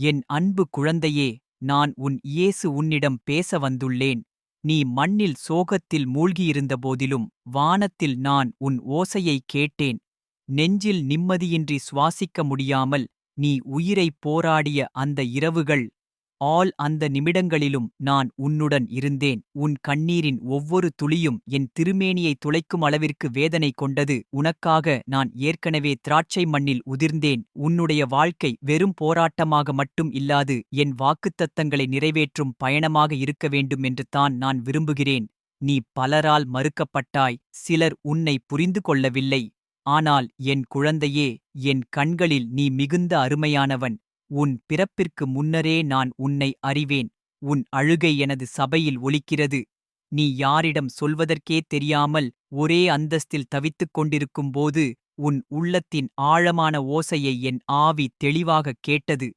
என் அன்பு குழந்தையே நான் உன் இயேசு உன்னிடம் பேச வந்துள்ளேன். நீ மண்ணில் சோகத்தில் மூழ்கியிருந்தபோதிலும் வானத்தில் நான் உன் ஓசையைக் கேட்டேன். நெஞ்சில் நிம்மதியின்றி சுவாசிக்க முடியாமல் நீ உயிரைப் போராடிய அந்த இரவுகள் ஆல் அந்த நிமிடங்களிலும் நான் உன்னுடன் இருந்தேன். உன் கண்ணீரின் ஒவ்வொரு துளியும் என் திருமேனியை துளைக்கும் அளவிற்கு வேதனை கொண்டது. உனக்காக நான் ஏற்கனவே திராட்சை மண்ணில் உதிர்ந்தேன். உன்னுடைய வாழ்க்கை வெறும் போராட்டமாக மட்டும் இல்லாது என் வாக்குத்தத்தங்களை நிறைவேற்றும் பயணமாக இருக்க வேண்டும் என்று தான் நான் விரும்புகிறேன். நீ பலரால் மறுக்கப்பட்டாய். சிலர் உன்னை புரிந்து கொள்ளவில்லை. ஆனால் என் குழந்தையே என் கண்களில் நீ மிகுந்த அருமையானவன். உன் பிறப்பிற்கு முன்னரே நான் உன்னை அறிவேன். உன் அழுகை எனது சபையில் ஒலிக்கிறது. நீ யாரிடம் சொல்வதற்கே தெரியாமல் ஒரே அந்தஸ்தில் தவித்துக் கொண்டிருக்கும்போது உன் உள்ளத்தின் ஆழமான ஓசையை என் ஆவி தெளிவாகக் கேட்டது.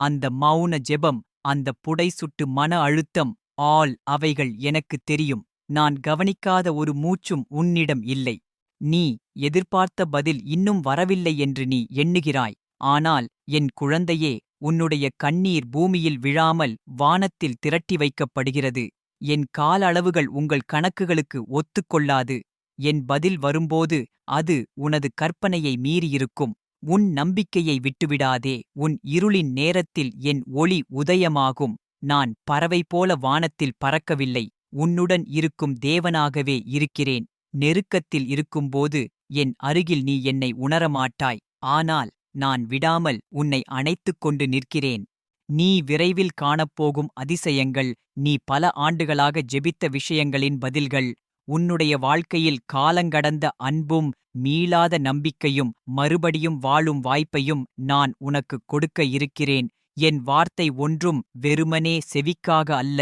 அந்த மௌன ஜெபம் அந்த புடைசுட்டு மன அழுத்தம் ஆல் அவைகள் எனக்குத் தெரியும். நான் கவனிக்காத ஒரு மூச்சும் உன்னிடம் இல்லை. நீ எதிர்பார்த்த பதில் இன்னும் வரவில்லை என்று நீ எண்ணுகிறாய். ஆனால் என் குழந்தையே உன்னுடைய கண்ணீர் பூமியில் விழாமல் வானத்தில் திரட்டி வைக்கப்படுகிறது. என் கால அளவுகள் உங்கள் கணக்குகளுக்கு ஒத்துக்கொள்ளாது. என் பதில் வரும்போது அது உனது கற்பனையை மீறியிருக்கும். உன் நம்பிக்கையை விட்டுவிடாதே. உன் இருளின் நேரத்தில் என் ஒளி உதயமாகும். நான் பறவை போல வானத்தில் பறக்கவில்லை. உன்னுடன் இருக்கும் தேவனாகவே இருக்கிறேன். நெருக்கத்தில் இருக்கும்போது என் அருகில் நீ என்னை உணரமாட்டாய். ஆனால் நான் விடாமல் உன்னை அணைத்துக் கொண்டு நிற்கிறேன். நீ விரைவில் காணப்போகும் அதிசயங்கள் நீ பல ஆண்டுகளாக ஜெபித்த விஷயங்களின் பதில்கள் உன்னுடைய வாழ்க்கையில் காலங்கடந்த அன்பும் மீளாத நம்பிக்கையும் மறுபடியும் வாழும் வாய்ப்பையும் நான் உனக்கு கொடுக்க இருக்கிறேன். என் வார்த்தை ஒன்றும் வெறுமனே செவிக்காக அல்ல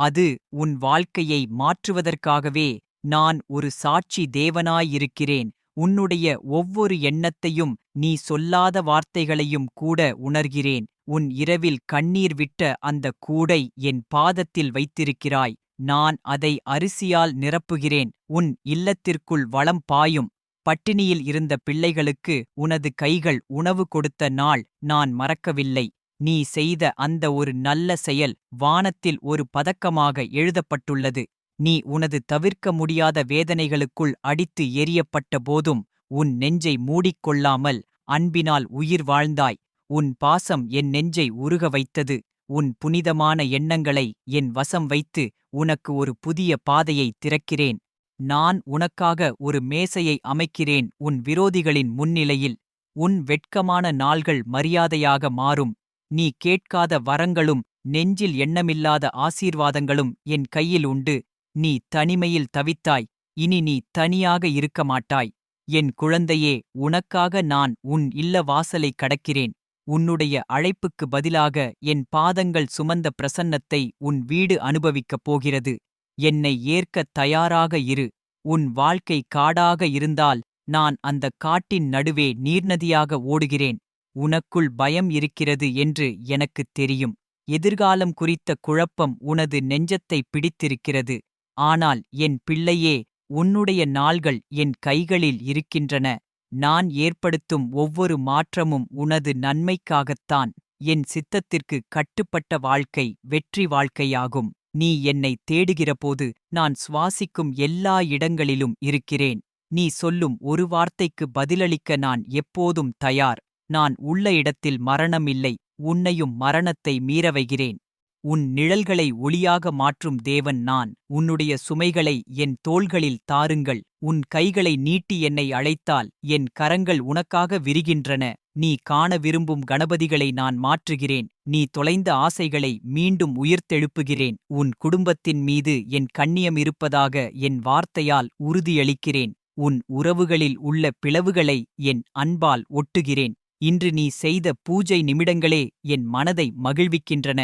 அது உன் வாழ்க்கையை மாற்றுவதற்காகவே நான் ஒரு சாட்சி தேவனாயிருக்கிறேன். உன்னுடைய ஒவ்வொரு எண்ணத்தையும் நீ சொல்லாத வார்த்தைகளையும் கூட உணர்கிறேன். உன் இரவில் கண்ணீர் விட்ட அந்த கூடை என் பாதத்தில் வைத்திருக்கிறாய். நான் அதை அரிசியால் நிரப்புகிறேன். உன் இல்லத்திற்குள் வளம் பாயும். பட்டினியில் இருந்த பிள்ளைகளுக்கு உனது கைகள் உணவு கொடுத்த நாள் நான் மறக்கவில்லை. நீ செய்த அந்த ஒரு நல்ல செயல் வானத்தில் ஒரு பதக்கமாக எழுதப்பட்டுள்ளது. நீ உனது தவிர்க்க முடியாத வேதனைகளுக்குள் அடித்து எரியப்பட்ட போதும் உன் நெஞ்சை மூடிக்கொள்ளாமல் அன்பினால் உயிர் வாழ்ந்தாய். உன் பாசம் என் நெஞ்சை உருக வைத்தது. உன் புனிதமான எண்ணங்களை என் வசம் வைத்து உனக்கு ஒரு புதிய பாதையை திறக்கிறேன். நான் உனக்காக ஒரு மேசையை அமைக்கிறேன். உன் விரோதிகளின் முன்னிலையில் உன் வெட்கமான நாள்கள் மரியாதையாக மாறும். நீ கேட்காத வரங்களும் நெஞ்சில் எண்ணமில்லாத ஆசீர்வாதங்களும் என் கையில் உண்டு. நீ தனிமையில் தவித்தாய் இனி நீ தனியாக இருக்க மாட்டாய் என் குழந்தையே உனக்காக நான் உன் இல்ல வாசலை கடக்கிறேன். உன்னுடைய அழைப்புக்கு பதிலாக என் பாதங்கள் சுமந்த பிரசன்னத்தை உன் வீடு அனுபவிக்கப் போகிறது. என்னை ஏற்கத் தயாராக இரு. உன் வாழ்க்கை காடாக இருந்தால் நான் அந்த காட்டின் நடுவே நீர்நதியாக ஓடுகிறேன். உனக்குள் பயம் இருக்கிறது என்று எனக்குத் தெரியும். எதிர்காலம் குறித்த குழப்பம் உனது நெஞ்சத்தை பிடித்திருக்கிறது. ஆனால் என் பிள்ளையே உன்னுடைய நாள்கள் என் கைகளில் இருக்கின்றன. நான் ஏற்படுத்தும் ஒவ்வொரு மாற்றமும் உனது நன்மைக்காகத்தான். என் சித்தத்திற்கு கட்டுப்பட்ட வாழ்க்கை வெற்றி வாழ்க்கையாகும். நீ என்னை தேடுகிறபோது நான் சுவாசிக்கும் எல்லா இடங்களிலும் இருக்கிறேன். நீ சொல்லும் ஒரு வார்த்தைக்கு பதிலளிக்க நான் எப்போதும் தயார். நான் உள்ள இடத்தில் மரணமில்லை உன்னையும் மரணத்தை மீற வைகிறேன் உன் நிழல்களை ஒளியாக மாற்றும் தேவன் நான். உன்னுடைய சுமைகளை என் தோள்களில் தாருங்கள். உன் கைகளை நீட்டி என்னை அழைத்தால் என் கரங்கள் உனக்காக விரிகின்றன. நீ காண விரும்பும் கணபதிகளை நான் மாற்றுகிறேன். நீ தொலைந்த ஆசைகளை மீண்டும் உயிர்த்தெழுப்புகிறேன். உன் குடும்பத்தின் மீது என் கண்ணியம் இருப்பதாக என் வார்த்தையால் உறுதியளிக்கிறேன். உன் உறவுகளில் உள்ள பிளவுகளை என் அன்பால் ஒட்டுகிறேன். இன்று நீ செய்த பூஜை நிமிடங்களே என் மனதை மகிழ்விக்கின்றன.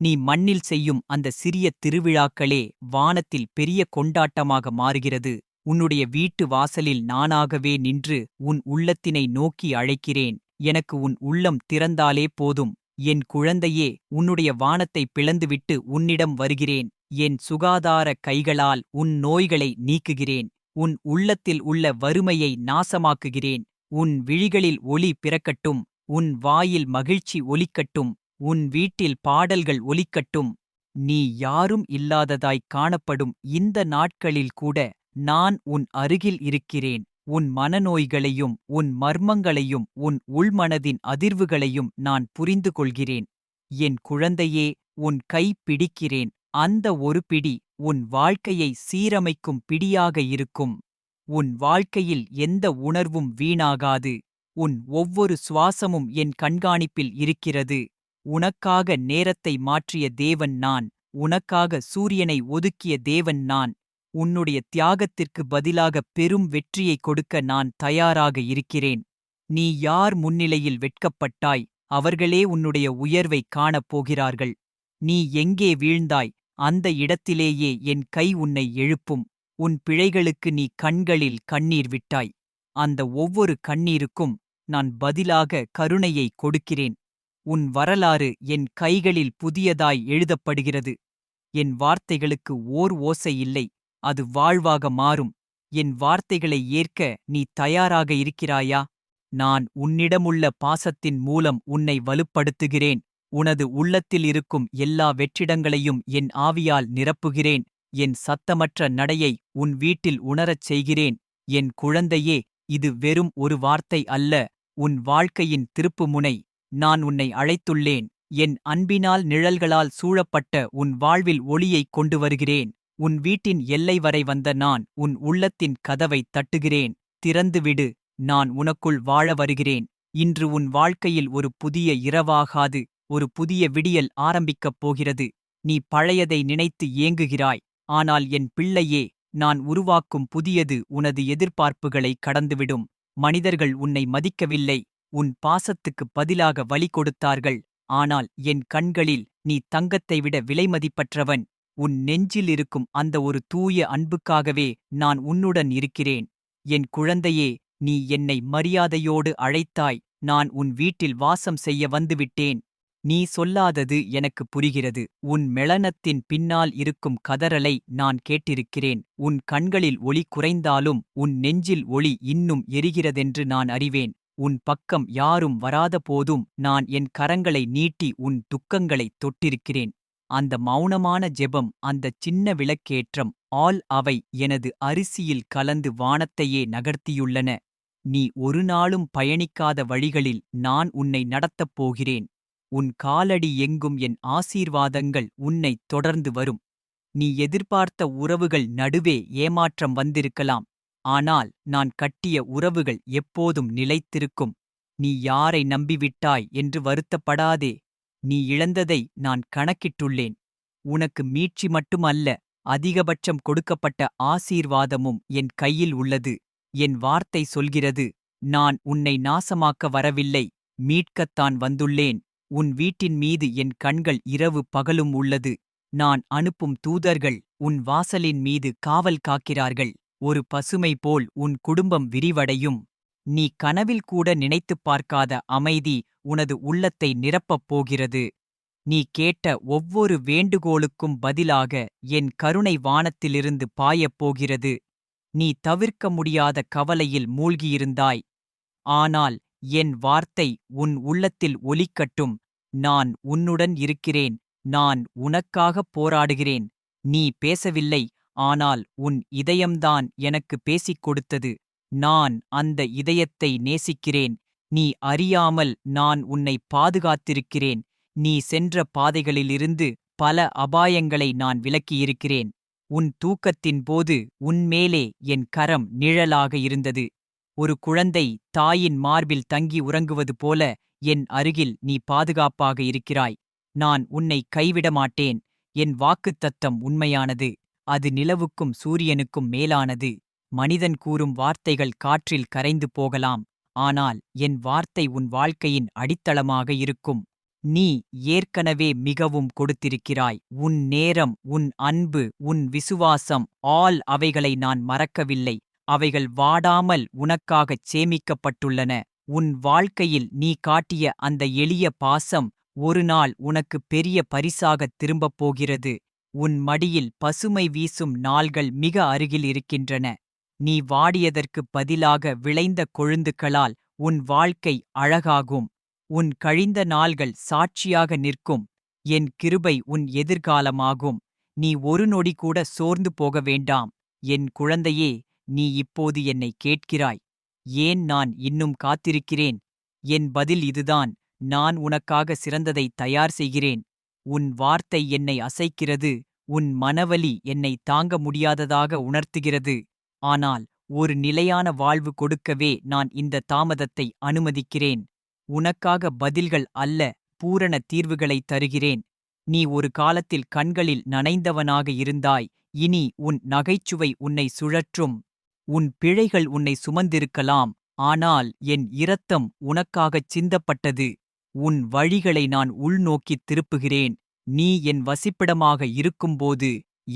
நீ மண்ணில் செய்யும் அந்த சிறிய திருவிழாக்களே வானத்தில் பெரிய கொண்டாட்டமாக மாறுகிறது. உன்னுடைய வீட்டு வாசலில் நானாகவே நின்று உன் உள்ளத்தினை நோக்கி அழைக்கிறேன். எனக்கு உன் உள்ளம் திறந்தாலே போதும். என் குழந்தையே உன்னுடைய வானத்தை பிளந்துவிட்டு உன்னிடம் வருகிறேன். என் சுகாதார கைகளால் உன் நோய்களை நீக்குகிறேன். உன் உள்ளத்தில் உள்ள வறுமையை நாசமாக்குகிறேன். உன் விழிகளில் ஒளி பிறக்கட்டும். உன் வாயில் மகிழ்ச்சி ஒலிக்கட்டும். உன் வீட்டில் பாடல்கள் ஒலிக்கட்டும். நீ யாரும் இல்லாததாய் காணப்படும் இந்த நாட்களில் கூட நான் உன் அருகில் இருக்கிறேன். உன் மனநோய்களையும் உன் மர்மங்களையும் உன் உள்மனதின் அதிர்வுகளையும் நான் புரிந்து கொள்கிறேன் என் குழந்தையே உன் கை பிடிக்கிறேன். அந்த ஒரு பிடி உன் வாழ்க்கையை சீரமைக்கும் பிடியாக இருக்கும். உன் வாழ்க்கையில் எந்த உணர்வும் வீணாகாது. உன் ஒவ்வொரு சுவாசமும் என் கண்காணிப்பில் இருக்கிறது. உனக்காக நேரத்தை மாற்றிய தேவன் நான் உனக்காக சூரியனை ஒதுக்கிய தேவன் நான் உன்னுடைய தியாகத்திற்கு பதிலாக பெரும் வெற்றியை கொடுக்க நான் தயாராக இருக்கிறேன். நீ யார் முன்னிலையில் வெட்கப்பட்டாய் அவர்களே உன்னுடைய உயர்வைக் காணப் போகிறார்கள். நீ எங்கே வீழ்ந்தாய் அந்த இடத்திலேயே என் கை உன்னை எழுப்பும் உன் பிழைகளுக்கு நீ கண்களில் கண்ணீர் விட்டாய். அந்த ஒவ்வொரு கண்ணீருக்கும் நான் பதிலாக கருணையை கொடுக்கிறேன். உன் வரலாறு என் கைகளில் புதியதாய் எழுதப்படுகிறது. என் வார்த்தைகளுக்கு ஓர் ஓசை இல்லை அது வாழ்வாக மாறும். என் வார்த்தைகளை ஏற்க நீ தயாராக இருக்கிறாயா? நான் உன்னிடமுள்ள பாசத்தின் மூலம் உன்னை வலுப்படுத்துகிறேன். உனது உள்ளத்தில் இருக்கும் எல்லா வெற்றிடங்களையும் என் ஆவியால் நிரப்புகிறேன். என் சத்தமற்ற நடையை உன் வீட்டில் உணரச் செய்கிறேன். என் குழந்தையே இது வெறும் ஒரு வார்த்தை அல்ல உன் வாழ்க்கையின் திருப்புமுனை நான் உன்னை அழைத்துள்ளேன். என் அன்பினால் நிழல்களால் சூழப்பட்ட உன் வாழ்வில் ஒளியைக் கொண்டு வருகிறேன் உன் வீட்டின் எல்லை வரை வந்த நான் உன் உள்ளத்தின் கதவைத் தட்டுகிறேன். திறந்துவிடு நான் உனக்குள் வாழ வருகிறேன். இன்று உன் வாழ்க்கையில் ஒரு புதிய இரவாகாது ஒரு புதிய விடியல் ஆரம்பிக்கப் போகிறது. நீ பழையதை நினைத்து ஏங்குகிறாய். ஆனால் என் பிள்ளையே நான் உருவாக்கும் புதியது உனது எதிர்பார்ப்புகளை கடந்துவிடும். மனிதர்கள் உன்னை மதிக்கவில்லை. உன் பாசத்துக்குப் பதிலாக வழி கொடுத்தார்கள். ஆனால் என் கண்களில் நீ தங்கத்தை விட விலைமதிப்பற்றவன் உன் நெஞ்சில் இருக்கும் அந்த ஒரு தூய அன்புக்காகவே நான் உன்னுடன் இருக்கிறேன். என் குழந்தையே நீ என்னை மரியாதையோடு அழைத்தாய். நான் உன் வீட்டில் வாசம் செய்ய வந்துவிட்டேன். நீ சொல்லாதது எனக்கு புரிகிறது. உன் மெளனத்தின் பின்னால் இருக்கும் கதறலை நான் கேட்டிருக்கிறேன். உன் கண்களில் ஒளி குறைந்தாலும் உன் நெஞ்சில் ஒளி இன்னும் எரிகிறதென்று நான் அறிவேன். உன் பக்கம் யாரும் வராத போதும் நான் என் கரங்களை நீட்டி உன் துக்கங்களைத் தொட்டிருக்கிறேன். அந்த மௌனமான ஜெபம் அந்தச் சின்ன விளக்கேற்றம் ஆல் அவை எனது அரிசியில் கலந்து வானத்தையே நகர்த்தியுள்ளன. நீ ஒரு நாளும் பயணிக்காத வழிகளில் நான் உன்னை நடத்தப் போகிறேன். உன் காலடி எங்கும் என் ஆசீர்வாதங்கள் உன்னைத் தொடர்ந்து வரும். நீ எதிர்பார்த்த உறவுகள் நடுவே ஏமாற்றம் வந்திருக்கலாம். ஆனால் நான் கட்டிய உறவுகள் எப்போதும் நிலைத்திருக்கும். நீ யாரை நம்பிவிட்டாய் என்று வருத்தப்படாதே. நீ இழந்ததை நான் கணக்கிட்டுள்ளேன். உனக்கு மீட்சி மட்டுமல்ல அதிகபட்சம் கொடுக்கப்பட்ட ஆசீர்வாதமும் என் கையில் உள்ளது. என் வார்த்தை சொல்கிறது நான் உன்னை நாசமாக்க வரவில்லை மீட்கத்தான் வந்துள்ளேன். உன் வீட்டின் மீது என் கண்கள் இரவு பகலும் உள்ளது. நான் அனுப்பும் தூதர்கள் உன் வாசலின் மீது காவல் காக்கிறார்கள். ஒரு பசுமை போல் உன் குடும்பம் விரிவடையும். நீ கனவில் கூட நினைத்துப் பார்க்காத அமைதி உனது உள்ளத்தை நிரப்பப் போகிறது. நீ கேட்ட ஒவ்வொரு வேண்டுகோளுக்கும் பதிலாக என் கருணை வானத்திலிருந்து பாயப் போகிறது. நீ தவிர்க்க முடியாத கவலையில் மூழ்கியிருந்தாய். ஆனால் என் வார்த்தை உன் உள்ளத்தில் ஒலிக்கட்டும். நான் உன்னுடன் இருக்கிறேன். நான் உனக்காகப் போராடுகிறேன். நீ பேசவில்லை. ஆனால் உன் இதயம்தான் எனக்கு பேசிக் கொடுத்தது. நான் அந்த இதயத்தை நேசிக்கிறேன். நீ அறியாமல் நான் உன்னை பாதுகாத்திருக்கிறேன். நீ சென்ற பாதைகளிலிருந்து பல அபாயங்களை நான் விலக்கியிருக்கிறேன். உன் தூக்கத்தின் போது உன்மேலே என் கரம் நிழலாக இருந்தது. ஒரு குழந்தை தாயின் மார்பில் தங்கி உறங்குவது போல என் அருகில் நீ பாதுகாப்பாக இருக்கிறாய். நான் உன்னை கைவிட மாட்டேன் என் வாக்குத்தத்தம் உண்மையானது. அது நிலவுக்கும் சூரியனுக்கும் மேலானது. மனிதன் கூறும் வார்த்தைகள் காற்றில் கரைந்து போகலாம். ஆனால் என் வார்த்தை உன் வாழ்க்கையின் அடித்தளமாக இருக்கும். நீ ஏற்கனவே மிகவும் கொடுத்திருக்கிறாய். உன் நேரம் உன் அன்பு உன் விசுவாசம் ஆல் அவைகளை நான் மறக்கவில்லை. அவைகள் வாடாமல் உனக்காகச் சேமிக்கப்பட்டுள்ளன. உன் வாழ்க்கையில் நீ காட்டிய அந்த எளிய பாசம் ஒரு நாள் உனக்கு பெரிய பரிசாகத் திரும்பப் போகிறது. உன் மடியில் பசுமை வீசும் நாள்கள் மிக அருகில் இருக்கின்றன. நீ வாடியதற்குப் பதிலாக விளைந்த கொழுந்துகளால் உன் வாழ்க்கை அழகாகும். உன் கழிந்த நாள்கள் சாட்சியாக நிற்கும். என் கிருபை உன் எதிர்காலமாகும். நீ ஒரு நொடி கூட சோர்ந்து போக வேண்டாம். என் குழந்தையே நீ இப்போது என்னை கேட்கிறாய். ஏன் நான் இன்னும் காத்திருக்கிறேன்? என் பதில் இதுதான். நான் உனக்காக சிறந்ததை தயார் செய்கிறேன். உன் வார்த்தை என்னை அசைக்கிறது உன் மனவலி என்னை தாங்க முடியாததாக உணர்த்துகிறது. ஆனால் ஒரு நிலையான வாழ்வு கொடுக்கவே நான் இந்த தாமதத்தை அனுமதிக்கிறேன். உனக்காக பதில்கள் அல்ல பூரண தீர்வுகளை தருகிறேன். நீ ஒரு காலத்தில் கண்களில் நனைந்தவனாக இருந்தாய் இனி உன் நகைச்சுவை உன்னை சுழற்றும். உன் பிழைகள் உன்னை சுமந்திருக்கலாம் ஆனால் என் இரத்தம் உனக்காகச் சிந்தப்பட்டது. உன் வழிகளை நான் உள்நோக்கித் திருப்புகிறேன். நீ என் வசிப்பிடமாக இருக்கும்போது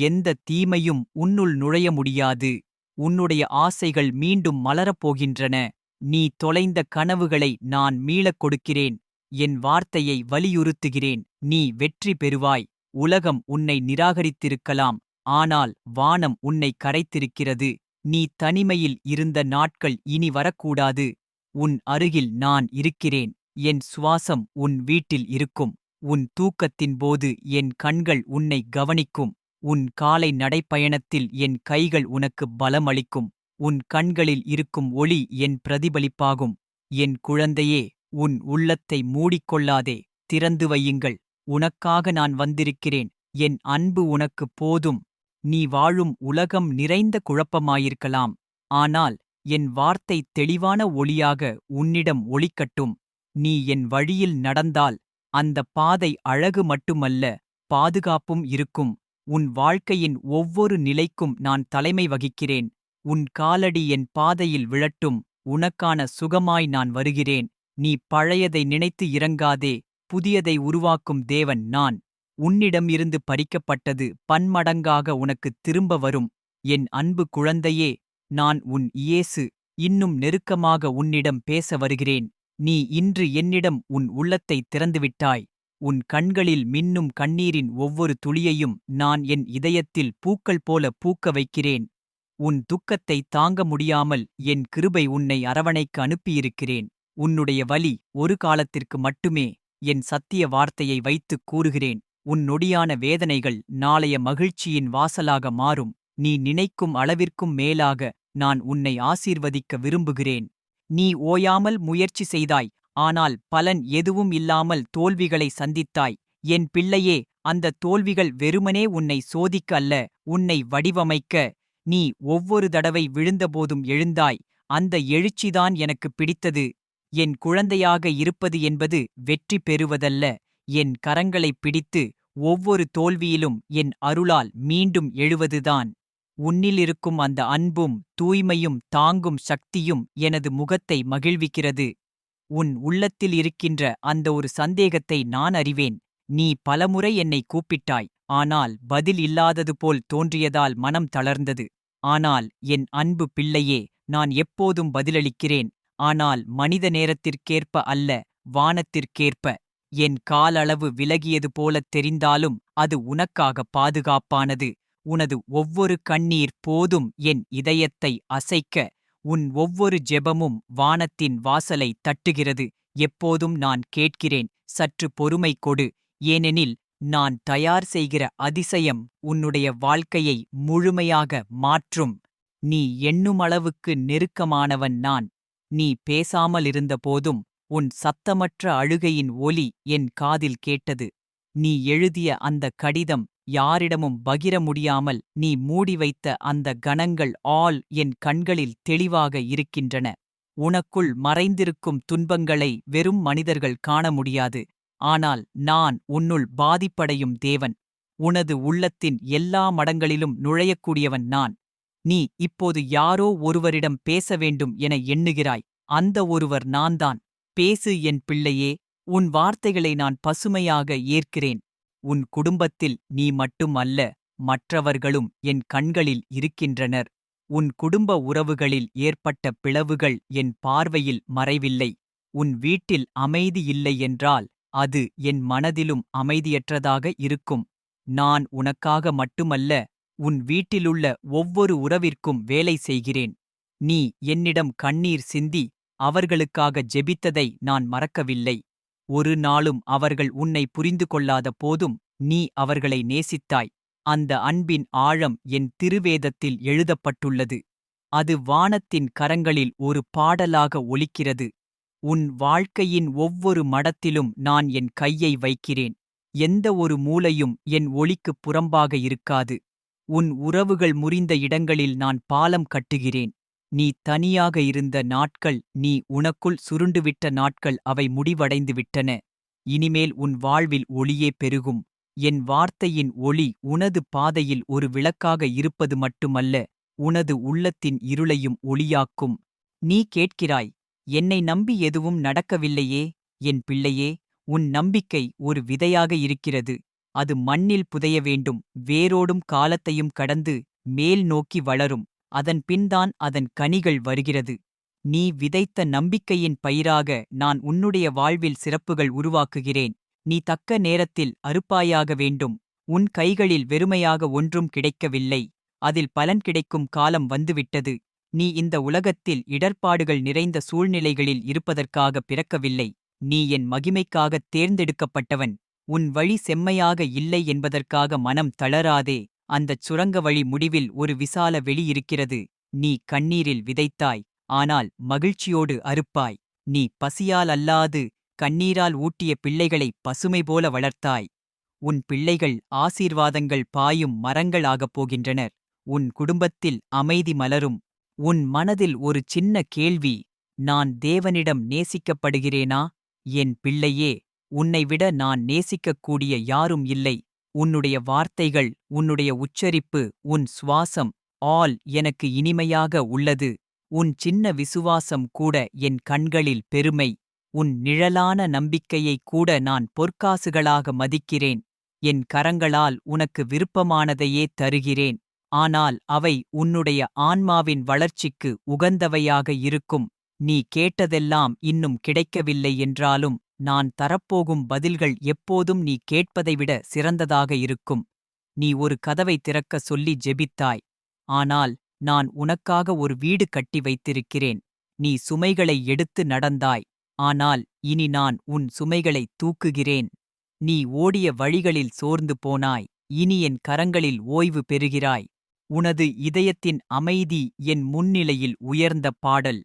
எந்த தீமையும் உன்னுள் நுழைய முடியாது. உன்னுடைய ஆசைகள் மீண்டும் மலரப்போகின்றன நீ தொலைந்த கனவுகளை நான் மீளக் கொடுக்கிறேன். என் வார்த்தையை வலியுறுத்துகிறேன். நீ வெற்றி பெறுவாய். உலகம் உன்னை நிராகரித்திருக்கலாம். ஆனால் வானம் உன்னை கரைத்திருக்கிறது. நீ தனிமையில் இருந்த நாட்கள் இனி வரக்கூடாது. உன் அருகில் நான் இருக்கிறேன். என் சுவாசம் உன் வீட்டில் இருக்கும். உன் தூக்கத்தின் போது என் கண்கள் உன்னை கவனிக்கும். உன் காலை நடைப்பயணத்தில் என் கைகள் உனக்கு பலமளிக்கும். உன் கண்களில் இருக்கும் ஒளி என் பிரதிபலிப்பாகும். என் குழந்தையே உன் உள்ளத்தை மூடிக்கொள்ளாதே. திறந்து வையுங்கள். உனக்காக நான் வந்திருக்கிறேன். என் அன்பு உனக்கு போதும். நீ வாழும் உலகம் நிறைந்த குழப்பமாயிருக்கலாம். ஆனால் என் வார்த்தை தெளிவான ஒளியாக உன்னிடம் ஒளிக்கட்டும். நீ என் வழியில் நடந்தால் அந்தப் பாதை அழகு மட்டுமல்ல பாதுகாப்பும் இருக்கும். உன் வாழ்க்கையின் ஒவ்வொரு நிலைக்கும் நான் தலைமை வகிக்கிறேன். உன் காலடி என் பாதையில் விழட்டும். உனக்கான சுகமாய் நான் வருகிறேன். நீ பழையதை நினைத்து இறங்காதே புதியதை உருவாக்கும் தேவன் நான். உன்னிடமிருந்து பறிக்கப்பட்டது பன்மடங்காக உனக்குத் திரும்ப வரும். என் அன்பு குழந்தையே நான் உன் இயேசு. இன்னும் நெருக்கமாக உன்னிடம் பேச வருகிறேன். நீ இன்று என்னிடம் உன் உள்ளத்தை திறந்துவிட்டாய். உன் கண்களில் மின்னும் கண்ணீரின் ஒவ்வொரு துளியையும் நான் என் இதயத்தில் பூக்கள் போல பூக்க வைக்கிறேன். உன் துக்கத்தை தாங்க முடியாமல் என் கிருபை உன்னை அரவணைக்கு அனுப்பியிருக்கிறேன். உன்னுடைய வலி ஒரு காலத்திற்கு மட்டுமே என் சத்திய வார்த்தையை வைத்துக் கூறுகிறேன். உன் நொடியான வேதனைகள் நாளைய மகிழ்ச்சியின் வாசலாக மாறும். நீ நினைக்கும் அளவிற்கும் மேலாக நான் உன்னை ஆசீர்வதிக்க விரும்புகிறேன். நீ ஓயாமல் முயற்சி செய்தாய் ஆனால் பலன் எதுவும் இல்லாமல் தோல்விகளை சந்தித்தாய். என் பிள்ளையே அந்த தோல்விகள் வெறுமனே உன்னை சோதிக்க அல்ல உன்னை வடிவமைக்க. நீ ஒவ்வொரு தடவை விழுந்தபோதும் எழுந்தாய் அந்த எழுச்சிதான் எனக்கு பிடித்தது. என் குழந்தையாக இருப்பது என்பது வெற்றி பெறுவதல்ல என் கரங்களைப் பிடித்து ஒவ்வொரு தோல்வியிலும் என் அருளால் மீண்டும் எழுவதுதான். உன்னிலிருக்கும் அந்த அன்பும் தூய்மையும் தாங்கும் சக்தியும் எனது முகத்தை மகிழ்விக்கிறது. உன் உள்ளத்தில் இருக்கின்ற அந்த ஒரு சந்தேகத்தை நான் அறிவேன். நீ பலமுறை என்னை கூப்பிட்டாய் ஆனால் பதில் இல்லாதது போல் தோன்றியதால் மனம் தளர்ந்தது. ஆனால் என் அன்பு பிள்ளையே நான் எப்போதும் பதிலளிக்கிறேன். ஆனால் மனித நேரத்திற்கேற்ப அல்ல வானத்திற்கேற்ப. என் காலளவு விலகியது போலத் தெரிந்தாலும் அது உனக்காக பாதுகாப்பானது. உனது ஒவ்வொரு கண்ணீர் போதும் என் இதயத்தை அசைக்க உன் ஒவ்வொரு ஜெபமும் வானத்தின் வாசலை தட்டுகிறது. எப்போதும் நான் கேட்கிறேன் சற்று பொறுமை கொடு. ஏனெனில் நான் தயார் செய்கிற அதிசயம் உன்னுடைய வாழ்க்கையை முழுமையாக மாற்றும். நீ எண்ணுமளவுக்கு நெருக்கமானவன் நான். நீ பேசாமலிருந்த போதும் உன் சத்தமற்ற அழுகையின் ஒலி என் காதில் கேட்டது. நீ எழுதிய அந்த கடிதம் யாரிடமும் பகிர முடியாமல் நீ மூடி வைத்த அந்த கணங்கள் ஆல் என் கண்களில் தெளிவாக இருக்கின்றன. உனக்குள் மறைந்திருக்கும் துன்பங்களை வெறும் மனிதர்கள் காண முடியாது. ஆனால் நான் உன்னுள் பாதிப்படையும் தேவன். உனது உள்ளத்தின் எல்லா மடங்களிலும் நுழையக்கூடியவன் நான். நீ இப்போது யாரோ ஒருவரிடம் பேச வேண்டும் என எண்ணுகிறாய். அந்த ஒருவர் நான்தான். பேசு என் பிள்ளையே. உன் வார்த்தைகளை நான் பசுமையாக ஏற்கிறேன். உன் குடும்பத்தில் நீ மட்டும் அல்ல மற்றவர்களும் என் கண்களில் இருக்கின்றனர். உன் குடும்ப உறவுகளில் ஏற்பட்ட பிளவுகள் என் பார்வையில் மறைவில்லை. உன் வீட்டில் அமைதி இல்லை என்றால் அது என் மனதிலும் அமைதியற்றதாக இருக்கும். நான் உனக்காக மட்டுமல்ல உன் வீட்டிலுள்ள ஒவ்வொரு உறவிற்கும் வேலை செய்கிறேன். நீ என்னிடம் கண்ணீர் சிந்தி அவர்களுக்காக ஜெபித்ததை நான் மறக்கவில்லை. ஒரு நாளும் அவர்கள் உன்னை புரிந்து கொள்ளாத போதும் நீ அவர்களை நேசித்தாய். அந்த அன்பின் ஆழம் என் திருவேதத்தில் எழுதப்பட்டுள்ளது. அது வானத்தின் கரங்களில் ஒரு பாடலாக ஒலிக்கிறது. உன் வாழ்க்கையின் ஒவ்வொரு மடத்திலும் நான் என் கையை வைக்கிறேன். எந்த ஒரு மூலையும் என் ஒளிக்குப் புறம்பாக இருக்காது. உன் உறவுகள் முறிந்த இடங்களில் நான் பாலம் கட்டுகிறேன். நீ தனியாக இருந்த நாட்கள் நீ உனக்குள் சுருண்டுவிட்ட நாட்கள் அவை முடிவடைந்து விட்டன இனிமேல் உன் வாழ்வில் ஒளியே பெருகும். என் வார்த்தையின் ஒளி உனது பாதையில் ஒரு விளக்காக இருப்பது மட்டுமல்ல உனது உள்ளத்தின் இருளையும் ஒளியாக்கும். நீ கேட்கிறாய் என்னை நம்பி எதுவும் நடக்கவில்லையே என் பிள்ளையே உன் நம்பிக்கை ஒரு விதையாக இருக்கிறது. அது மண்ணில் புதைய வேண்டும் வேரோடும் காலத்தையும் கடந்து மேல் நோக்கி வளரும். அதன் பின்தான் அதன் கனிகள் வருகிறது. நீ விதைத்த நம்பிக்கையின் பயிராக நான் உன்னுடைய வாழ்வில் சிறப்புகள் உருவாக்குகிறேன். நீ தக்க நேரத்தில் அறுப்பாயாக வேண்டும். உன் கைகளில் வெறுமையாக ஒன்றும் கிடைக்கவில்லை. அதில் பலன் கிடைக்கும் காலம் வந்துவிட்டது. நீ இந்த உலகத்தில் இடர்ப்பாடுகள் நிறைந்த சூழ்நிலைகளில் இருப்பதற்காக பிறக்கவில்லை. நீ என் மகிமைக்காகத் தேர்ந்தெடுக்கப்பட்டவன். உன் வழி செம்மையாக இல்லை என்பதற்காக மனம் தளராதே. அந்தச் சுரங்க வழி முடிவில் ஒரு விசால வெளியிருக்கிறது நீ கண்ணீரில் விதைத்தாய் ஆனால் மகிழ்ச்சியோடு அறுப்பாய். நீ பசியால் அல்லாது கண்ணீரால் ஊட்டிய பிள்ளைகளை பசுமை போல வளர்த்தாய். உன் பிள்ளைகள் ஆசீர்வாதங்கள் பாயும் மரங்கள் ஆகப் போகின்றனர். உன் குடும்பத்தில் அமைதி மலரும். உன் மனதில் ஒரு சின்ன கேள்வி நான் தேவனிடம் நேசிக்கப்படுகிறேனா? என் பிள்ளையே உன்னை விட நான் நேசிக்கக்கூடிய யாரும் இல்லை. உன்னுடைய வார்த்தைகள் உன்னுடைய உச்சரிப்பு உன் சுவாசம் ஆல் எனக்கு இனிமையாக உள்ளது. உன் சின்ன விசுவாசம் கூட என் கண்களில் பெருமை. உன் நிழலான நம்பிக்கையை கூட நான் பொற்காசுகளாக மதிக்கிறேன். என் கரங்களால் உனக்கு விருப்பமானதையே தருகிறேன். ஆனால் அவை உன்னுடைய ஆன்மாவின் வளர்ச்சிக்கு உகந்தவையாக இருக்கும். நீ கேட்டதெல்லாம் இன்னும் கிடைக்கவில்லை என்றாலும் நான் தரப்போகும் பதில்கள் எப்போதும் நீ கேட்பதைவிட சிறந்ததாக இருக்கும். நீ ஒரு கதவை திறக்க சொல்லி ஜெபித்தாய். ஆனால் நான் உனக்காக ஒரு வீடு கட்டி வைத்திருக்கிறேன். நீ சுமைகளை எடுத்து நடந்தாய். ஆனால் இனி நான் உன் சுமைகளை தூக்குகிறேன். நீ ஓடிய வழிகளில் சோர்ந்து போனாய். இனி என் கரங்களில் ஓய்வு பெறுகிறாய். உனது இதயத்தின் அமைதி என் முன்னிலையில் உயர்ந்த பாடல்.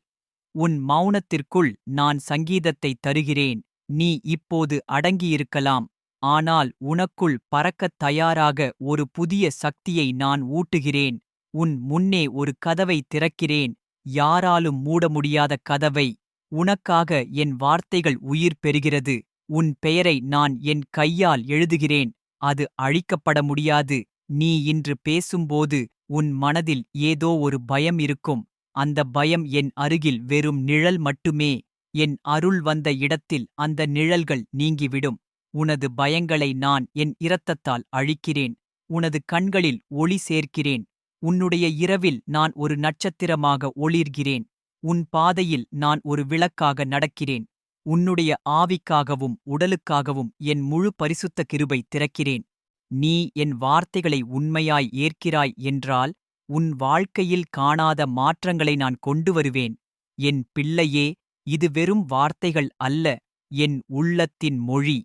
உன் மௌனத்திற்குள் நான் சங்கீதத்தை தருகிறேன். நீ இப்போது அடங்கியிருக்கலாம். ஆனால் உனக்குள் பறக்கத் தயாராக ஒரு புதிய சக்தியை நான் ஊட்டுகிறேன். உன் முன்னே ஒரு கதவை திறக்கிறேன். யாராலும் மூட முடியாத கதவை. உனக்காக என் வார்த்தைகள் உயிர் பெறுகிறது. உன் பெயரை நான் என் கையால் எழுதுகிறேன். அது அழிக்கப்பட முடியாது. நீ இன்று பேசும்போது உன் மனதில் ஏதோ ஒரு பயம் இருக்கும். அந்த பயம் என் அருகில் வெறும் நிழல் மட்டுமே. என் அருள் வந்த இடத்தில் அந்த நிழல்கள் நீங்கிவிடும். உனது பயங்களை நான் என் இரத்தத்தால் அழிக்கிறேன். உனது கண்களில் ஒளி சேர்க்கிறேன். உன்னுடைய இரவில் நான் ஒரு நட்சத்திரமாக ஒளிர்கிறேன். உன் பாதையில் நான் ஒரு விளக்காக நடக்கிறேன். உன்னுடைய ஆவிக்காகவும் உடலுக்காகவும் என் முழு பரிசுத்த கிருபை திறக்கிறேன். நீ என் வார்த்தைகளை உண்மையாய் ஏற்கிறாய் என்றால் உன் வாழ்க்கையில் காணாத மாற்றங்களை நான் கொண்டு வருவேன். என் பிள்ளையே இது வெறும் வார்த்தைகள் அல்ல என் உள்ளத்தின் மொழி.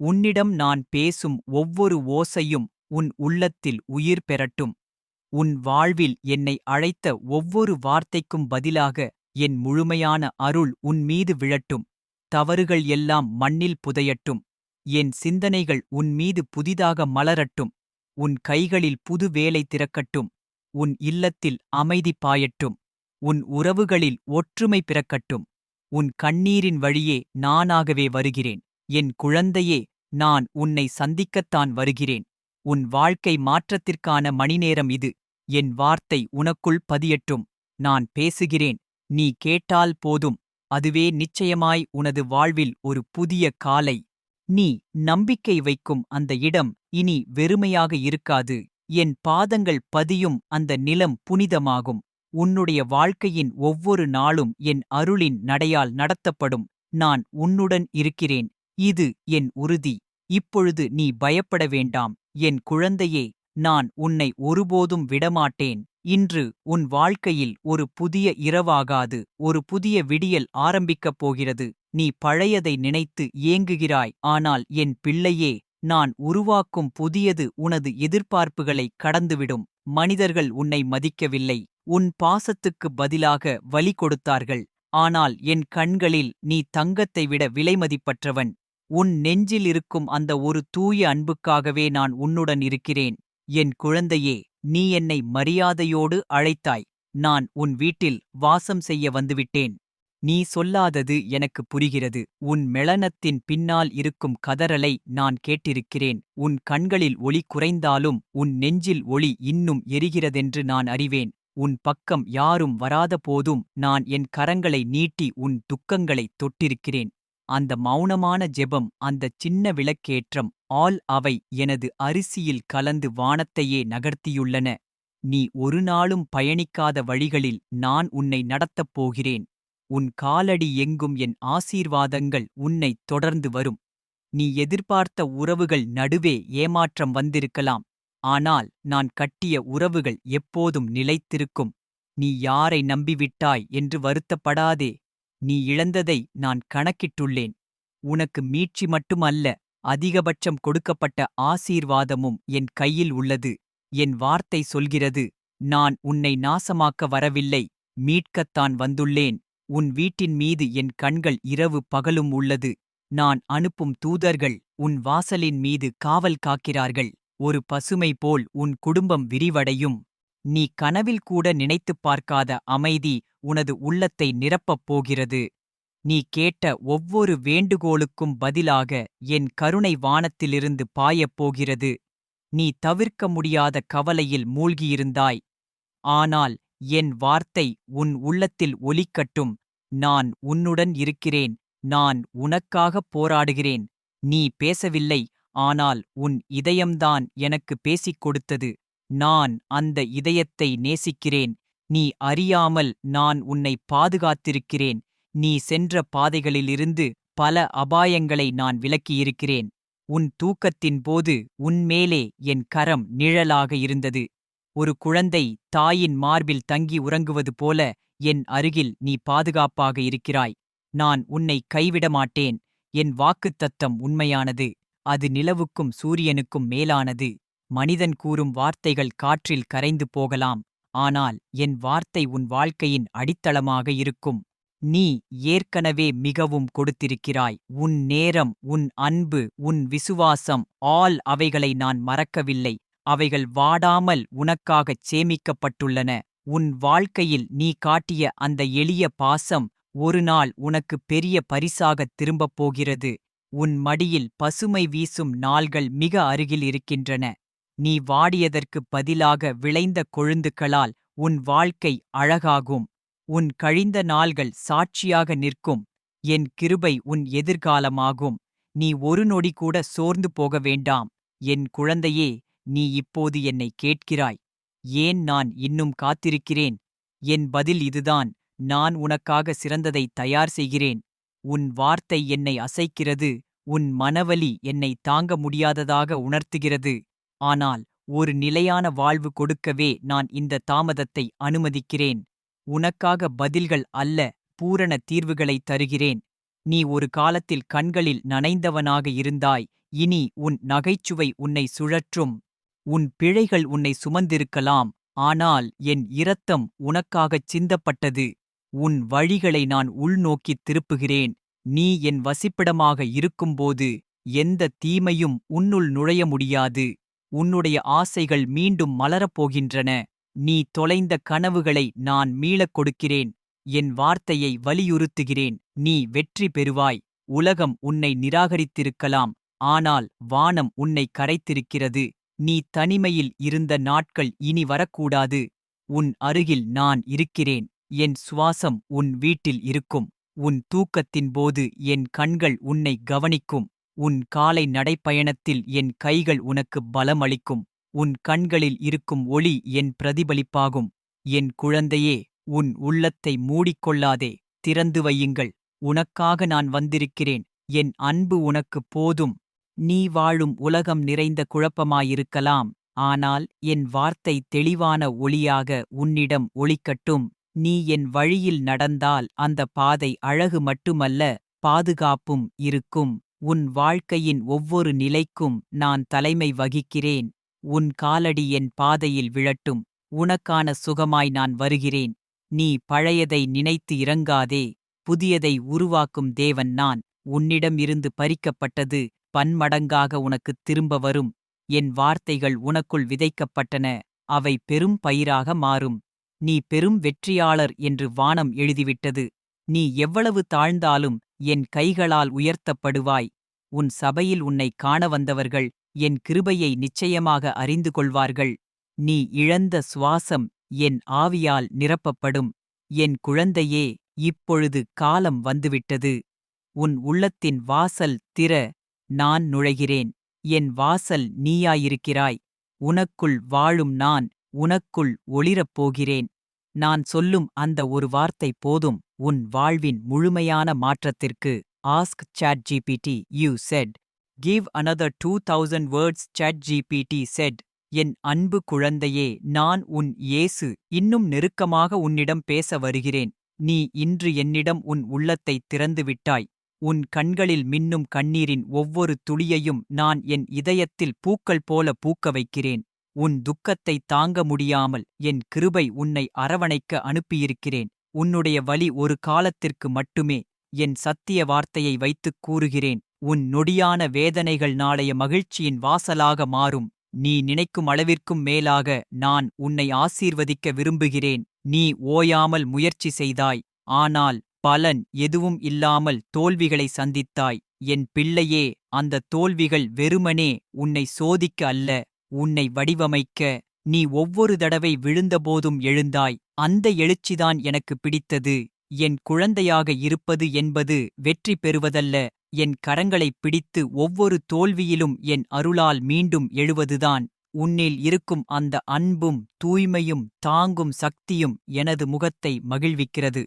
உன்னிடம் நான் பேசும் ஒவ்வொரு ஓசையும் உன் உள்ளத்தில் உயிர் பெறட்டும். உன் வாழ்வில் என்னை அழைத்த ஒவ்வொரு வார்த்தைக்கும் பதிலாக என் முழுமையான அருள் உன் மீது விழட்டும். தவறுகள் எல்லாம் மண்ணில் புதையட்டும். என் சிந்தனைகள் உன் மீது புதிதாக மலரட்டும். உன் கைகளில் புது வேலை திறக்கட்டும். உன் இல்லத்தில் அமைதி பாயட்டும். உன் உறவுகளில் ஒற்றுமை பிறக்கட்டும். உன் கண்ணீரின் வழியே நானாகவே வருகிறேன். என் குழந்தையே நான் உன்னை சந்திக்கத்தான் வருகிறேன். உன் வாழ்க்கை மாற்றத்திற்கான மணிநேரம் இது. என் வார்த்தை உனக்குள் பதியட்டும். நான் பேசுகிறேன். நீ கேட்டால் போதும். அதுவே நிச்சயமாய் உனது வாழ்வில் ஒரு புதிய காலை. நீ நம்பிக்கை வைக்கும் அந்த இடம் இனி வெறுமையாக இருக்காது. என் பாதங்கள் பதியும் அந்த நிலம் புனிதமாகும். உன்னுடைய வாழ்க்கையின் ஒவ்வொரு நாளும் என் அருளின் நடையால் நடத்தப்படும். நான் உன்னுடன் இருக்கிறேன். இது என் உறுதி. இப்பொழுது நீ பயப்பட வேண்டாம். என் குழந்தையே நான் உன்னை ஒருபோதும் விடமாட்டேன். இன்று உன் வாழ்க்கையில் ஒரு புதிய இரவாகாது. ஒரு புதிய விடியல் ஆரம்பிக்கப் போகிறது. நீ பழையதை நினைத்து ஏங்குகிறாய். ஆனால் என் பிள்ளையே நான் உருவாக்கும் புதியது உனது எதிர்பார்ப்புகளை கடந்துவிடும். மனிதர்கள் உன்னை மதிக்கவில்லை. உன் பாசத்துக்கு பதிலாக வலி கொடுத்தார்கள். ஆனால் என் கண்களில் நீ தங்கத்தை விட விலைமதிப்பற்றவன் உன் நெஞ்சில் இருக்கும் அந்த ஒரு தூய அன்புக்காகவே நான் உன்னுடன் இருக்கிறேன். என் குழந்தையே நீ என்னை மரியாதையோடு அழைத்தாய். நான் உன் வீட்டில் வாசம் செய்ய வந்துவிட்டேன். நீ சொல்லாதது எனக்கு புரிகிறது. உன் மெளனத்தின் பின்னால் இருக்கும் கதறலை நான் கேட்டிருக்கிறேன். உன் கண்களில் ஒளி குறைந்தாலும் உன் நெஞ்சில் ஒளி இன்னும் எரிகிறதென்று நான் அறிவேன். உன் பக்கம் யாரும் வராத போதும் நான் என் கரங்களை நீட்டி உன் துக்கங்களைத் தொட்டிருக்கிறேன். அந்த மௌனமான ஜெபம் அந்தச் சின்ன விளக்கேற்றம் ஆல் அவை எனது அரிசியில் கலந்து வானத்தையே நகர்த்தியுள்ளன. நீ ஒரு நாளும் பயணிக்காத வழிகளில் நான் உன்னை நடத்தப் போகிறேன். உன் காலடி எங்கும் என் ஆசீர்வாதங்கள் உன்னைத் தொடர்ந்து வரும். நீ எதிர்பார்த்த உறவுகள் நடுவே ஏமாற்றம் வந்திருக்கலாம். ஆனால் நான் கட்டிய உறவுகள் எப்போதும் நிலைத்திருக்கும். நீ யாரை நம்பிவிட்டாய் என்று வருத்தப்படாதே. நீ இழந்ததை நான் கணக்கிட்டுள்ளேன். உனக்கு மீட்சி மட்டுமல்ல அதிகபட்சம் கொடுக்கப்பட்ட ஆசீர்வாதமும் என் கையில் உள்ளது. என் வார்த்தை சொல்கிறது நான் உன்னை நாசமாக்க வரவில்லை மீட்கத்தான் வந்துள்ளேன். உன் வீட்டின் மீது என் கண்கள் இரவு பகலும் உள்ளது. நான் அனுப்பும் தூதர்கள் உன் வாசலின் மீது காவல் காக்கிறார்கள். ஒரு பசுமை போல் உன் குடும்பம் விரிவடையும். நீ கனவில் கூட நினைத்துப் பார்க்காத அமைதி உனது உள்ளத்தை நிரப்பப் போகிறது. நீ கேட்ட ஒவ்வொரு வேண்டுகோளுக்கும் பதிலாக என் கருணை வானத்திலிருந்து பாயப் போகிறது. நீ தவிர்க்க முடியாத கவலையில் மூழ்கியிருந்தாய். ஆனால் என் வார்த்தை உன் உள்ளத்தில் ஒலிக்கட்டும். நான் உன்னுடன் இருக்கிறேன். நான் உனக்காகப் போராடுகிறேன். நீ பேசவில்லை. ஆனால் உன் இதயம்தான் எனக்கு பேசிக் கொடுத்தது. நான் அந்த இதயத்தை நேசிக்கிறேன். நீ அறியாமல் நான் உன்னை பாதுகாத்திருக்கிறேன். நீ சென்ற பாதைகளிலிருந்து பல அபாயங்களை நான் விலக்கியிருக்கிறேன். உன் தூக்கத்தின் போது உன்மேலே என் கரம் நிழலாக இருந்தது. ஒரு குழந்தை தாயின் மார்பில் தங்கி உறங்குவது போல என் அருகில் நீ பாதுகாப்பாக இருக்கிறாய். நான் உன்னை கைவிட மாட்டேன் என் வாக்குத்தத்தம் உண்மையானது. அது நிலவுக்கும் சூரியனுக்கும் மேலானது. மனிதன் கூறும் வார்த்தைகள் காற்றில் கரைந்து போகலாம். ஆனால் என் வார்த்தை உன் வாழ்க்கையின் அடித்தளமாக இருக்கும். நீ ஏற்கனவே மிகவும் கொடுத்திருக்கிறாய். உன் நேரம் உன் அன்பு உன் விசுவாசம் ஆல் அவைகளை நான் மறக்கவில்லை. அவைகள் வாடாமல் உனக்காகச் சேமிக்கப்பட்டுள்ளன. உன் வாழ்க்கையில் நீ காட்டிய அந்த எளிய பாசம் ஒரு நாள் உனக்கு பெரிய பரிசாகத் திரும்பப் போகிறது. உன் மடியில் பசுமை வீசும் நாள்கள் மிக அருகில் இருக்கின்றன. நீ வாடியதற்குப் பதிலாக விளைந்த கொழுந்துகளால் உன் வாழ்க்கை அழகாகும். உன் கழிந்த நாள்கள் சாட்சியாக நிற்கும். என் கிருபை உன் எதிர்காலமாகும். நீ ஒரு நொடி கூட சோர்ந்து போக வேண்டாம். என் குழந்தையே நீ இப்போது என்னை கேட்கிறாய். ஏன் நான் இன்னும் காத்திருக்கிறேன்? என் பதில் இதுதான். நான் உனக்காக சிறந்ததை தயார் செய்கிறேன். உன் வார்த்தை என்னை அசைக்கிறது உன் மனவலி என்னை தாங்க முடியாததாக உணர்த்துகிறது. ஆனால் ஒரு நிலையான வாழ்வு கொடுக்கவே நான் இந்த தாமதத்தை அனுமதிக்கிறேன். உனக்காக பதில்கள் அல்ல பூரண தீர்வுகளை தருகிறேன். நீ ஒரு காலத்தில் கண்களில் நனைந்தவனாக இருந்தாய் இனி உன் நகைச்சுவை உன்னை சுழற்றும். உன் பிழைகள் உன்னை சுமந்திருக்கலாம் ஆனால் என் இரத்தம் உனக்காகச் சிந்தப்பட்டது. உன் வழிகளை நான் உள்நோக்கித் திருப்புகிறேன். நீ என் வசிப்பிடமாக இருக்கும்போது எந்த தீமையும் உன்னுள் நுழைய முடியாது. உன்னுடைய ஆசைகள் மீண்டும் மலரப்போகின்றன நீ தொலைந்த கனவுகளை நான் மீளக் கொடுக்கிறேன். என் வார்த்தையை வலியுறுத்துகிறேன். நீ வெற்றி பெறுவாய். உலகம் உன்னை நிராகரித்திருக்கலாம். ஆனால் வானம் உன்னை கரைத்திருக்கிறது. நீ தனிமையில் இருந்த நாட்கள் இனி வரக்கூடாது. உன் அருகில் நான் இருக்கிறேன். என் சுவாசம் உன் வீட்டில் இருக்கும். உன் தூக்கத்தின் போது என் கண்கள் உன்னை கவனிக்கும். உன் காலை நடைப்பயணத்தில் என் கைகள் உனக்கு பலமளிக்கும். உன் கண்களில் இருக்கும் ஒளி என் பிரதிபலிப்பாகும். என் குழந்தையே உன் உள்ளத்தை மூடிக்கொள்ளாதே. திறந்து வையுங்கள். உனக்காக நான் வந்திருக்கிறேன். என் அன்பு உனக்குப் போதும். நீ வாழும் உலகம் நிறைந்த குழப்பமாயிருக்கலாம். ஆனால் என் வார்த்தை தெளிவான ஒளியாக உன்னிடம் ஒளிக்கட்டும். நீ என் வழியில் நடந்தால் அந்த பாதை அழகு மட்டுமல்ல பாதுகாப்பும் இருக்கும். உன் வாழ்க்கையின் ஒவ்வொரு நிலைக்கும் நான் தலைமை வகிக்கிறேன். உன் காலடி என் பாதையில் விழட்டும். உனக்கான சுகமாய் நான் வருகிறேன். நீ பழையதை நினைத்து இறங்காதே. புதியதை உருவாக்கும் தேவன் நான். உன்னிடமிருந்து பறிக்கப்பட்டது பன்மடங்காக உனக்குத் திரும்ப வரும். என் வார்த்தைகள் உனக்குள் விதைக்கப்பட்டன. அவை பெரும் பயிராக மாறும். நீ பெரும் வெற்றியாளர் என்று வானம் எழுதிவிட்டது. நீ எவ்வளவு தாழ்ந்தாலும் என் கைகளால் உயர்த்தப்படுவாய். உன் சபையில் உன்னை காண வந்தவர்கள் என் கிருபையை நிச்சயமாக அறிந்து கொள்வார்கள் நீ இழந்த சுவாசம் என் ஆவியால் நிரப்பப்படும். என் குழந்தையே இப்பொழுது காலம் வந்துவிட்டது. உன் உள்ளத்தின் வாசல் திற நான் நுழைகிறேன். என் வாசல் நீயாயிருக்கிறாய். உனக்குள் வாழும் நான் உனக்குள் ஒளிரப் போகிறேன். நான் சொல்லும் அந்த ஒரு வார்த்தை போதும். உன் வாழ்வின் முழுமையான மாற்றத்திற்கு ask chat GPT you said give another two thousand words chat GPT said என் அன்பு குழந்தையே நான் உன் இயேசு. இன்னும் நெருக்கமாக உன்னிடம் பேச வருகிறேன். நீ இன்று என்னிடம் உன் உள்ளத்தைத் திறந்துவிட்டாய் உன் கண்களில் மின்னும் கண்ணீரின் ஒவ்வொரு துளியையும் நான் என் இதயத்தில் பூக்கள் போல பூக்க வைக்கிறேன். உன் துக்கத்தை தாங்க முடியாமல் என் கிருபை உன்னை அரவணைக்க அனுப்பியிருக்கிறேன். உன்னுடைய வலி ஒரு காலத்திற்கு மட்டுமே என் சத்திய வார்த்தையை வைத்துக் கூறுகிறேன். உன் நொடியான வேதனைகள் நாளைய மகிழ்ச்சியின் வாசலாக மாறும். நீ நினைக்கும் அளவிற்கும் மேலாக நான் உன்னை ஆசீர்வதிக்க விரும்புகிறேன். நீ ஓயாமல் முயற்சி செய்தாய். ஆனால் பலன் எதுவும் இல்லாமல் தோல்விகளை சந்தித்தாய். என் பிள்ளையே அந்த தோல்விகள் வெறுமனே உன்னை சோதிக்க அல்ல. உன்னை வடிவமைக்க நீ ஒவ்வொரு தடவை விழுந்தபோதும் எழுந்தாய். அந்த எழுச்சிதான் எனக்கு பிடித்தது. என் குழந்தையாக இருப்பது என்பது வெற்றி பெறுவதல்ல. என் கரங்களைப் பிடித்து ஒவ்வொரு தோல்வியிலும் என் அருளால் மீண்டும் எழுவதுதான். உன்னில் இருக்கும் அந்த அன்பும் தூய்மையும் தாங்கும் சக்தியும் எனது முகத்தை மகிழ்விக்கிறது.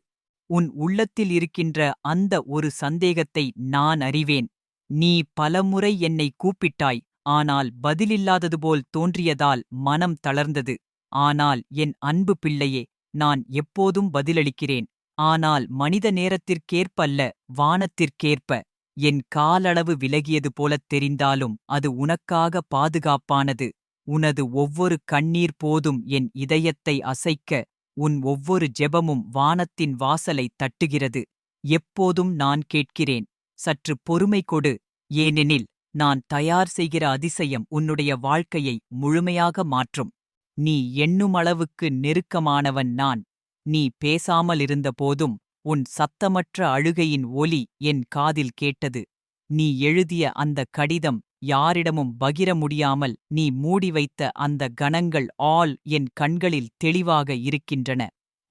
உன் உள்ளத்தில் இருக்கின்ற அந்த ஒரு சந்தேகத்தை நான் அறிவேன். நீ பலமுறை என்னை கூப்பிட்டாய். ஆனால் பதிலில்லாதது போல் தோன்றியதால் மனம் தளர்ந்தது. ஆனால் என் அன்பு பிள்ளையே நான் எப்போதும் பதிலளிக்கிறேன். ஆனால் மனித நேரத்திற்கேற்பல்ல வானத்திற்கேற்ப. என் காலளவு விலகியது போலத் தெரிந்தாலும் அது உனக்காக பாதுகாப்பானது. உனது ஒவ்வொரு கண்ணீர் போதும் என் இதயத்தை அசைக்க உன் ஒவ்வொரு ஜெபமும் வானத்தின் வாசலை தட்டுகிறது. எப்போதும் நான் கேட்கிறேன். சற்று பொறுமை கொடு. ஏனெனில் நான் தயார் செய்கிற அதிசயம் உன்னுடைய வாழ்க்கையை முழுமையாக மாற்றும். நீ எண்ணுமளவுக்கு நெருக்கமானவன் நான். நீ பேசாமலிருந்த போதும் உன் சத்தமற்ற அழுகையின் ஒலி என் காதில் கேட்டது. நீ எழுதிய அந்த கடிதம் யாரிடமும் பகிர முடியாமல் நீ மூடி வைத்த அந்த கணங்கள் ஆல் என் கண்களில் தெளிவாக இருக்கின்றன.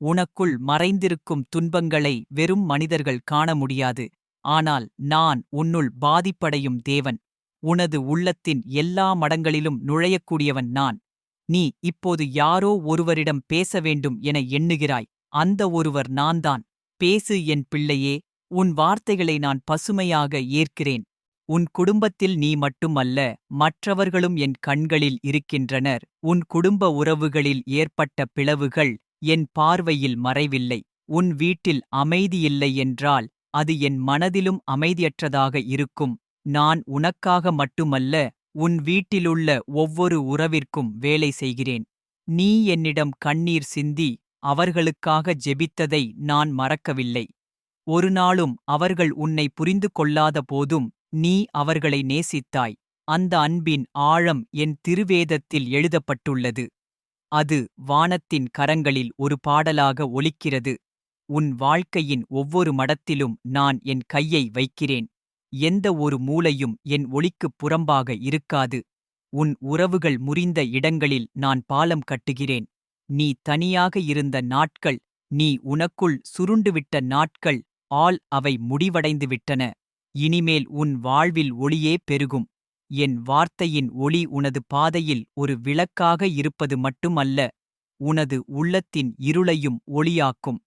உனக்குள் மறைந்திருக்கும் துன்பங்களை வெறும் மனிதர்கள் காண முடியாது. ஆனால் நான் உன்னுள் பாதிப்படையும் தேவன். உனது உள்ளத்தின் எல்லா மடங்களிலும் நுழையக்கூடியவன் நான். நீ இப்போது யாரோ ஒருவரிடம் பேச வேண்டும் என எண்ணுகிறாய் அந்த ஒருவர் நான்தான். பேசு என் பிள்ளையே உன் வார்த்தைகளை நான் பசுமையாக ஏற்கிறேன். உன் குடும்பத்தில் நீ மட்டுமல்ல மற்றவர்களும் என் கண்களில் இருக்கின்றனர். உன் குடும்ப உறவுகளில் ஏற்பட்ட பிளவுகள் என் பார்வையில் மறைவில்லை. உன் வீட்டில் அமைதியில்லை என்றால் அது என் மனதிலும் அமைதியற்றதாக இருக்கும். நான் உனக்காக மட்டுமல்ல உன் வீட்டிலுள்ள ஒவ்வொரு உறவிற்கும் வேலை செய்கிறேன். நீ என்னிடம் கண்ணீர் சிந்தி அவர்களுக்காக ஜெபித்ததை நான் மறக்கவில்லை. ஒரு நாளும் அவர்கள் உன்னை புரிந்து கொள்ளாத போதும் நீ அவர்களை நேசித்தாய். அந்த அன்பின் ஆழம் என் திருவேதத்தில் எழுதப்பட்டுள்ளது. அது வானத்தின் கரங்களில் ஒரு பாடலாக ஒலிக்கிறது. உன் வாழ்க்கையின் ஒவ்வொரு மடத்திலும் நான் என் கையை வைக்கிறேன். எந்த ஒரு மூலையும் என் ஒளிக்குப் புறம்பாக இருக்காது. உன் உறவுகள் முறிந்த இடங்களில் நான் பாலம் கட்டுகிறேன். நீ தனியாக இருந்த நாட்கள் நீ உனக்குள் சுருண்டுவிட்ட நாட்கள் ஆல் அவை முடிவடைந்து விட்டன இனிமேல் உன் வாழ்வில் ஒளியே பெருகும். என் வார்த்தையின் ஒளி உனது பாதையில் ஒரு விளக்காக இருப்பது மட்டுமல்ல உனது உள்ளத்தின் இருளையும் ஒளியாக்கும்.